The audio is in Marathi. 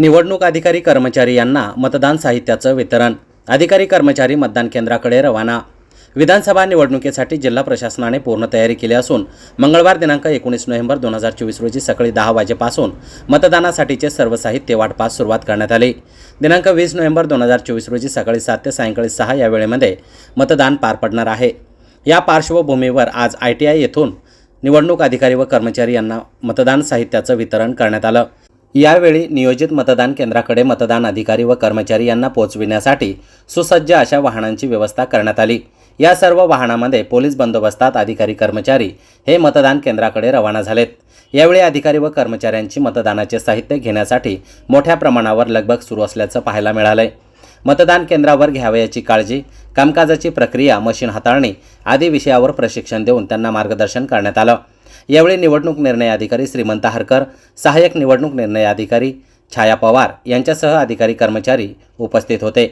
निवडणूक अधिकारी कर्मचारी यांना मतदान साहित्याचं वितरण. अधिकारी कर्मचारी मतदान केंद्राकडे रवाना. विधानसभा निवडणुकीसाठी जिल्हा प्रशासनाने पूर्ण तयारी केली असून मंगळवार दिनांक एकोणीस नोव्हेंबर दोन हजार चोवीस रोजी सकाळी दहा वाजेपासून मतदानासाठीचे सर्व साहित्य वाटपास सुरुवात करण्यात आली. दिनांक वीस नोव्हेंबर दोन हजार चोवीस रोजी सकाळी सात ते सायंकाळी सहा या वेळेमध्ये मतदान पार पडणार आहे. या पार्श्वभूमीवर आज आय टी आय येथून निवडणूक अधिकारी व कर्मचारी यांना मतदान साहित्याचं वितरण करण्यात आलं. यावेळी नियोजित मतदान केंद्राकडे मतदान अधिकारी व कर्मचारी यांना पोहोचविण्यासाठी सुसज्ज अशा वाहनांची व्यवस्था करण्यात आली. या सर्व वाहनामध्ये पोलीस बंदोबस्तात अधिकारी कर्मचारी हे मतदान केंद्राकडे रवाना झालेत. यावेळी अधिकारी व कर्मचाऱ्यांची मतदानाचे साहित्य घेण्यासाठी मोठ्या प्रमाणावर लगबग सुरू असल्याचं पाहायला मिळालंय. मतदान केंद्रावर घ्यावयाची काळजी कामकाजाची प्रक्रिया मशीन हाताळणी आदी विषयावर प्रशिक्षण देऊन त्यांना मार्गदर्शन करण्यात आलं. यावेळी निवडणूक निर्णय अधिकारी श्रीमंत हरकर सहाय्यक निवडणूक निर्णय अधिकारी छाया पवार यांच्यासह अधिकारी कर्मचारी उपस्थित होते.